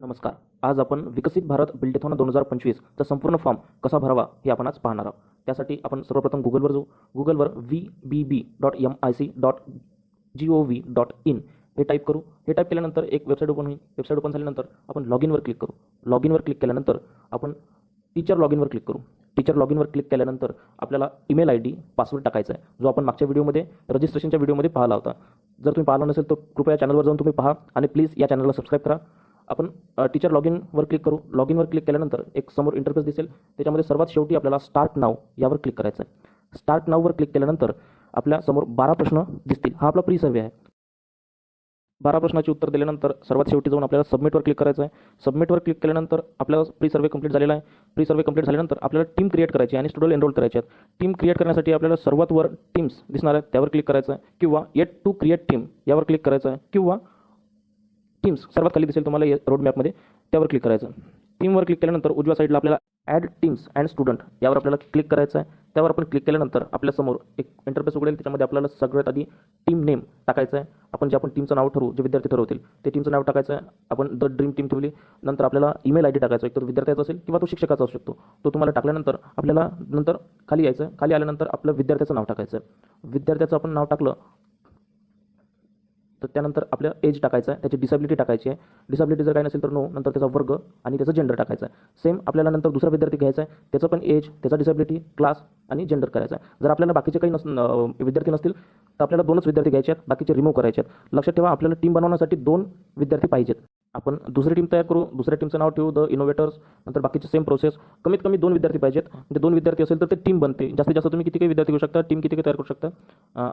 नमस्कार. आज आपण विकसित भारत बिल्डेथॉन दोन हजार पंचवीसचा संपूर्ण फॉर्म कसा भरावा हे आपण आज पाहणार आहोत. त्यासाठी आपण सर्वप्रथम गुगलवर जाऊ. गुगलवर V B B dot M I C dot G O V dot in हे टाईप करू. हे टाईप केल्यानंतर एक वेबसाईट ओपन होईल. वेबसाईट ओपन झाल्यानंतर आपण लॉग इनवर क्लिक करू. लॉग इनवर क्लिक केल्यानंतर आपण टीचर लॉग इनवर क्लिक करू. टीचर लॉग इनवर क्लिक केल्यानंतर आपल्याला ईमेल आय डी पासवर्ड टाकायचा आहे जो आपण मागच्या व्हिडिओमध्ये रजिस्ट्रेशनच्या व्हिडिओमध्ये पाहिला होता. जर तुम्ही पाहिला नसेल तर कृपया चॅनलवर जाऊन तुम्ही पहा आणि प्लीज या चॅनलला सबस्क्राईब करा. आपण टीचर लॉग इनवर क्लिक करू. लॉग इनवर क्लिक केल्यानंतर एक समोर इंटरफेस दिसेल. त्याच्यामध्ये सर्वात शेवटी आपल्याला स्टार्ट नाव यावर क्लिक करायचं आहे स्टार्ट नाववर क्लिक केल्यानंतर आपल्यासमोर बारा प्रश्न दिसतील. हा आपला प्री सर्वे आहे. बारा प्रश्नाची उत्तर दिल्यानंतर सर्वात शेवटी जाऊन आपल्याला सबमिटवर क्लिक करायचं आहे सबमिटवर क्लिक केल्यानंतर आपल्याला प्री सर्वे कंप्लीट झालेला आहे. प्री सर्वे कंप्लीट झाल्यानंतर आपल्याला टीम क्रिएट करायची आहे आणि स्टुडंट एनरोल करायचे आहेत. टीम क्रिएट करण्यासाठी आपल्याला सर्वात वर टीम्स दिसणार आहेत. त्यावर क्लिक करायचं आहे किंवा येट टू क्रिएट टीम यावर क्लिक करायचं आहे किंवा टीम्स सर्वात खाली दिसेल तुम्हाला रोड मॅपमध्ये त्यावर क्लिक करायचं. टीमवर क्लिक केल्यानंतर उजव्या साईडला आपल्याला ॲड टीम्स अँड स्टुडंट यावर आपल्याला क्लिक करायचं आहे. त्यावर आपण क्लिक केल्यानंतर आपल्यासमोर एक इंटरफेस उघडेल. त्याच्यामध्ये आपल्याला सगळ्यात आधी टीम नेम टाकायचं आहे. आपण जे आपण टीमचं नाव ठरवू जे विद्यार्थी ठरवतील ते टीमचं नाव टाकायचं आहे. आपण द ड्रीम टीम ठेवली. नंतर आपल्याला ईमेल आय डी टाकायचा एक तर विद्यार्थ्याचा असेल किंवा तो शिक्षकाचा असू शकतो. तो तुम्हाला टाकल्यानंतर आपल्याला नंतर खाली यायचं आहे. खाली आल्यानंतर आपलं विद्यार्थ्याचं नाव टाकायचं आहे. विद्यार्थ्याचं आपण नाव टाकलं तर त्यानंतर आपल्या एज टाकायचं आहे त्याची डिसॅबिलिटी टाकायची आहे. डिसॅबिलिटी जर काही नसेल तर नो नंतर त्याचा वर्ग आणि त्याचं जेंडर टाकायचं आहे. सेम आपल्याला नंतर दुसरा विद्यार्थी घ्यायचा आहे त्याचं पण एज त्याचा डिसॅबिलिटी क्लास आणि जेंडर करायचा आहे. जर आपल्याला बाकीचे काही नस विद्यार्थी नसतील तर आपल्याला दोनच विद्यार्थी घ्यायचे आहेत बाकीचे रिमूव्ह करायचे आहेत. लक्षात ठेवा आपल्याला टीम बनवण्यासाठी दोन विद्यार्थी पाहिजेत. आपण दुसरी टीम तयार करू दुसऱ्या टीमचं नाव ठेवू द इनोव्हेटर्स नंतर बाकीचे सेम प्रोसेस कमीत कमी दोन विद्यार्थी पाहिजेत. म्हणजे दोन विद्यार्थी असेल तर ते टीम बनते. जास्तीत जास्त तुम्ही किती काही विद्यार्थी घेऊ शकता टीम किती काही तयार करू शकता.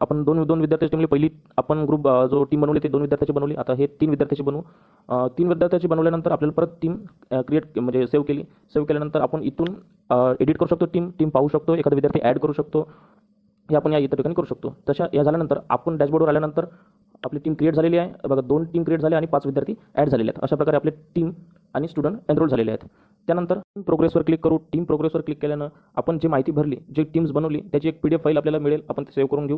आपण दोन दोन विद्यार्थी टीमली पहिली आपण ग्रुप जो टीम बनवली ते दोन विद्यार्थ्याची बनवली. आता हे तीन विद्यार्थ्याची बनवू. तीन विद्यार्थ्याची बनवल्यानंतर आपल्याला परत टीम क्रिएट म्हणजे सेव्ह केली. सेव्ह केल्यानंतर आपण इथून एडिट करू शकतो. टीम टीम पाहू शकतो. एखादा विद्यार्थी ॲड करू शकतो. हे आपण या इतर ठिकाणी करू शकतो. तशा या झाल्यानंतर आपण डॅशबोर्डवर आल्यानंतर आपली टीम क्रिएट झालेली आहे. बघा दोन टीम क्रिएट झाले आणि पाच विद्यार्थी ॲड झालेले आहेत. अशा प्रकारे आपले टीम आणि स्टुडंट एनरोल झालेले आहेत. त्यानंतर टीम प्रोग्रेसवर क्लिक करू. टीम प्रोग्रेसवर क्लिक केल्यानं आपण जी माहिती भरली जी टीम्स बनवली त्याची एक पी डी एफ फाईल आपल्याला मिळेल. आपण ते सेव्ह करून घेऊ.